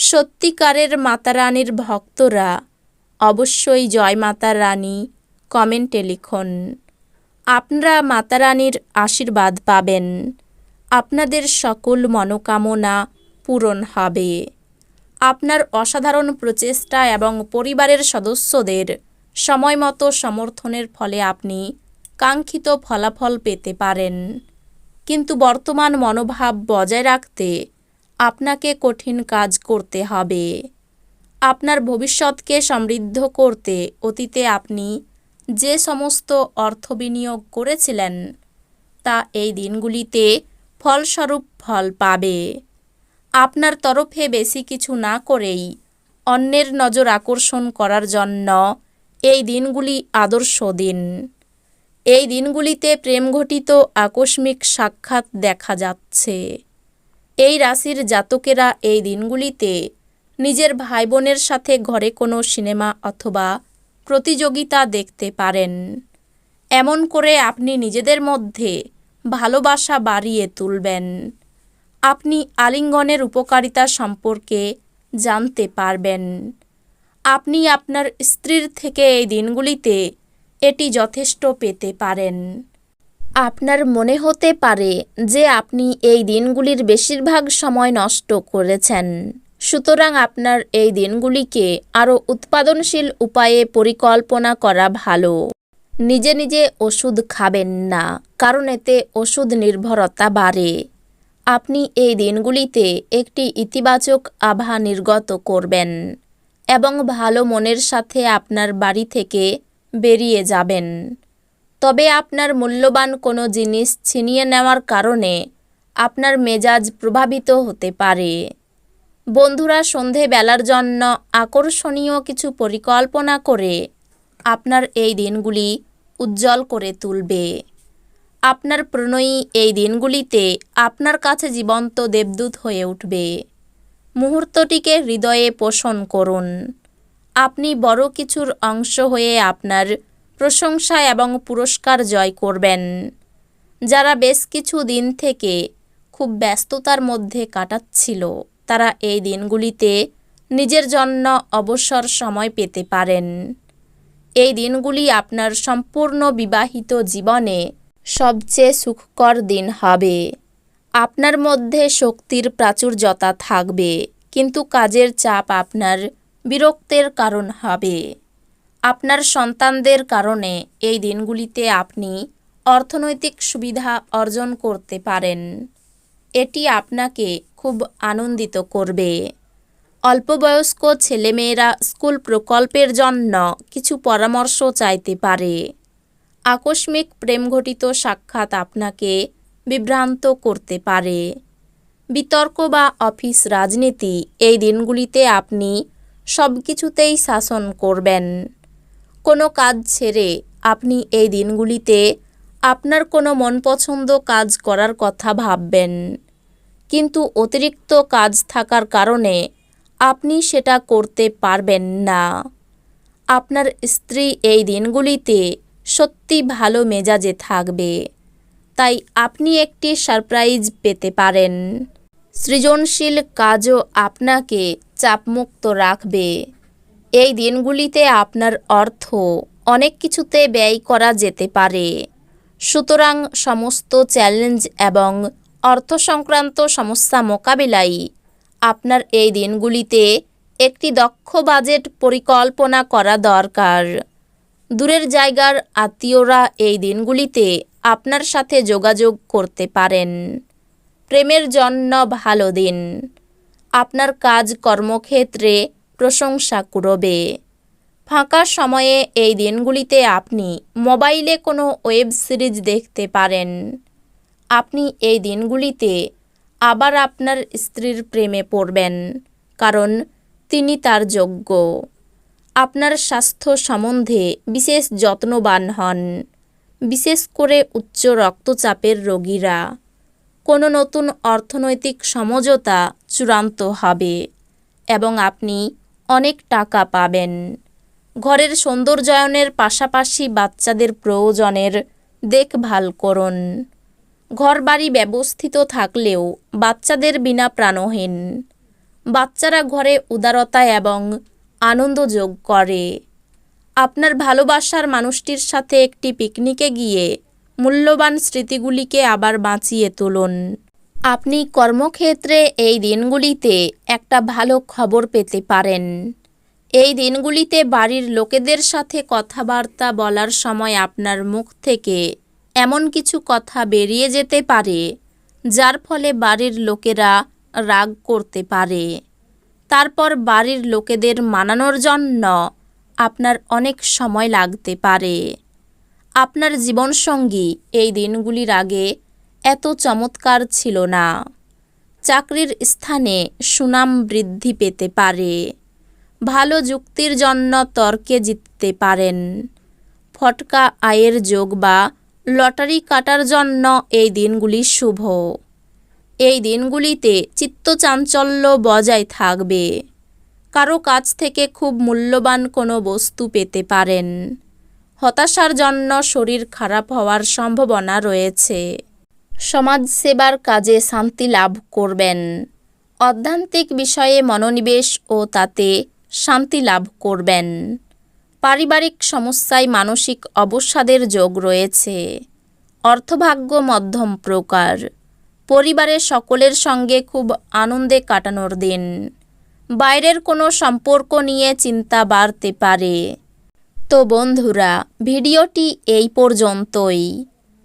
সত্যিকারের মাতা রানীর ভক্তরা অবশ্যই জয় মাতা রানী কমেন্টে লিখুন। আপনারা মাতা রানীর আশীর্বাদ পাবেন। আপনাদের সকল মনোকামনা পূরণ হবে। আপনার অসাধারণ প্রচেষ্টা এবং পরিবারের সদস্যদের সময়মতো সমর্থনের ফলে আপনি কাঙ্ক্ষিত ফলাফল পেতে পারেন। কিন্তু বর্তমান মনোভাব বজায় রাখতে আপনাকে কঠিন কাজ করতে হবে। আপনার ভবিষ্যৎকে সমৃদ্ধ করতে অতীতে আপনি যে সমস্ত অর্থ বিনিয়োগ করেছিলেন, তা এই দিনগুলিতে ফলস্বরূপ ফল পাবে। আপনার তরফে বেশি কিছু না করেই অন্যের নজর আকর্ষণ করার জন্য এই দিনগুলি আদর্শ দিন। এই দিনগুলিতে প্রেমঘটিত আকস্মিক সাক্ষাৎ দেখা যাচ্ছে। এই রাশির জাতকেরা এই দিনগুলিতে নিজের ভাই বোনের সাথে ঘরে কোনো সিনেমা অথবা প্রতিযোগিতা দেখতে পারেন। এমন করে আপনি নিজেদের মধ্যে ভালোবাসা বাড়িয়ে তুলবেন। আপনি আলিঙ্গনের উপকারিতা সম্পর্কে জানতে পারবেন। আপনি আপনার স্ত্রীর থেকে এই দিনগুলিতে এটি যথেষ্ট পেতে পারেন। আপনার মনে হতে পারে যে আপনি এই দিনগুলির বেশিরভাগ সময় নষ্ট করেছেন। সুতরাং আপনার এই দিনগুলিকে আরও উৎপাদনশীল উপায়ে পরিকল্পনা করা ভালো। নিজে নিজে ওষুধ খাবেন না, কারণ এতে ওষুধ নির্ভরতা বাড়ে। আপনি এই দিনগুলিতে একটি ইতিবাচক আভা নির্গত করবেন এবং ভালো মনের সাথে আপনার বাড়ি থেকে বেরিয়ে যাবেন। তবে আপনার মূল্যবান কোনো জিনিস ছিনিয়ে নেওয়ার কারণে আপনার মেজাজ প্রভাবিত হতে পারে। বন্ধুরা, সন্ধেবেলার জন্য আকর্ষণীয় কিছু পরিকল্পনা করে আপনার এই দিনগুলি উজ্জ্বল করে তুলবে। আপনার প্রণয়ী এই দিনগুলিতে আপনার কাছে জীবন্ত দেবদূত হয়ে উঠবে। মুহূর্তটিকে হৃদয়ে পোষণ করুন। আপনি বড় কিছুর অংশ হয়ে আপনার প্রশংসা এবং পুরস্কার জয় করবেন। যারা বেশ কিছু দিন থেকে খুব ব্যস্ততার মধ্যে কাটাচ্ছিল, তারা এই দিনগুলিতে নিজের জন্য অবসর সময় পেতে পারেন। এই দিনগুলি আপনার সম্পূর্ণ বিবাহিত জীবনে সবচেয়ে সুখকর দিন হবে। আপনার মধ্যে শক্তির প্রাচুর্যতা থাকবে, কিন্তু কাজের চাপ আপনার বিরক্তের কারণ হবে। আপনার সন্তানদের কারণে এই দিনগুলিতে আপনি অর্থনৈতিক সুবিধা অর্জন করতে পারেন। এটি আপনাকে খুব আনন্দিত করবে। অল্পবয়স্ক ছেলেমেয়েরা স্কুল প্রকল্পের জন্য কিছু পরামর্শ চাইতে পারে। আকস্মিক প্রেমঘটিত সাক্ষাৎ আপনাকে বিভ্রান্ত করতে পারে। বিতর্ক বা অফিস রাজনীতি এই দিনগুলিতে আপনি সব কিছুতেই শাসন করবেন। কোনো কাজ ছেড়ে আপনি এই দিনগুলিতে আপনার কোনো মনপছন্দ কাজ করার কথা ভাববেন। কিন্তু অতিরিক্ত কাজ থাকার কারণে আপনি সেটা করতে পারবেন না। আপনার স্ত্রী এই দিনগুলিতে সত্যি ভালো মেজাজে থাকবে, তাই আপনি একটি সারপ্রাইজ পেতে পারেন। সৃজনশীল কাজও আপনাকে চাপমুক্ত রাখবে। এই দিনগুলিতে আপনার অর্থ অনেক কিছুতে ব্যয় করা যেতে পারে। সুতরাং সমস্ত চ্যালেঞ্জ এবং অর্থ সংক্রান্ত সমস্যা মোকাবিলায় আপনার এই দিনগুলিতে একটি দক্ষ বাজেট পরিকল্পনা করা দরকার। দূরের জায়গার আত্মীয়রা এই দিনগুলিতে আপনার সাথে যোগাযোগ করতে পারেন। প্রেমের জন্য ভালো দিন। আপনার কাজ কর্মক্ষেত্রে প্রশংসা কুড়বে ফাঁকা সময়ে এই দিনগুলিতে আপনি মোবাইলে কোনো ওয়েব সিরিজ দেখতে পারেন। আপনি এই দিনগুলিতে আবার আপনার স্ত্রীর প্রেমে পড়বেন, কারণ তিনি তার যোগ্য। আপনার স্বাস্থ্য সম্বন্ধে বিশেষ যত্নবান হন, বিশেষ করে উচ্চ রক্তচাপের রোগীরা। কোনো নতুন অর্থনৈতিক সমঝোতা চূড়ান্ত হবে এবং আপনি অনেক টাকা পাবেন। ঘরের সৌন্দর্যায়নের পাশাপাশি বাচ্চাদের প্রয়োজনের দেখভাল করুন। ঘরবাড়ি ব্যবস্থিত থাকলেও বাচ্চাদের বিনা প্রাণহীন। বাচ্চারা ঘরে উদারতা এবং আনন্দ যোগ করে। আপনার ভালোবাসার মানুষটির সাথে একটি পিকনিকে গিয়ে মূল্যবান স্মৃতিগুলিকে আবার বাঁচিয়ে তুলুন। আপনি কর্মক্ষেত্রে এই দিনগুলিতে একটা ভালো খবর পেতে পারেন। এই দিনগুলিতে বাড়ির লোকেদের সাথে কথাবার্তা বলার সময় আপনার মুখ থেকে এমন কিছু কথা বেরিয়ে যেতে পারে, যার ফলে বাড়ির লোকেরা রাগ করতে পারে। তারপর বাড়ির লোকেদের মানানোর জন্য আপনার অনেক সময় লাগতে পারে। আপনার জীবনসঙ্গী এই দিনগুলির আগে এত চমৎকার ছিল না। চাকরির স্থানে সুনাম বৃদ্ধি পেতে পারে। ভালো যুক্তির জন্য তর্কে জিততে পারেন। ফটকা আয়ের যোগ বা লটারি কাটার জন্য এই দিনগুলি শুভ। এই দিনগুলিতে চিত্তচাঞ্চল্য বজায় থাকবে। কারও কাছ থেকে খুব মূল্যবান কোনো বস্তু পেতে পারেন। হতাশার জন্য শরীর খারাপ হওয়ার সম্ভাবনা রয়েছে। সমাজসেবার কাজে শান্তি লাভ করবেন। অধ্যান্তিক বিষয়ে মনোনিবেশ ও তাতে শান্তি লাভ করবেন। পারিবারিক সমস্যায় মানসিক অবসাদের যোগ রয়েছে। অর্থভাগ্য মধ্যম প্রকার। পরিবারের সকলের সঙ্গে খুব আনন্দে কাটানোর দিন। বাইরের কোনো সম্পর্ক নিয়ে চিন্তা বাড়তে পারে। তো বন্ধুরা, ভিডিওটি এই পর্যন্তই।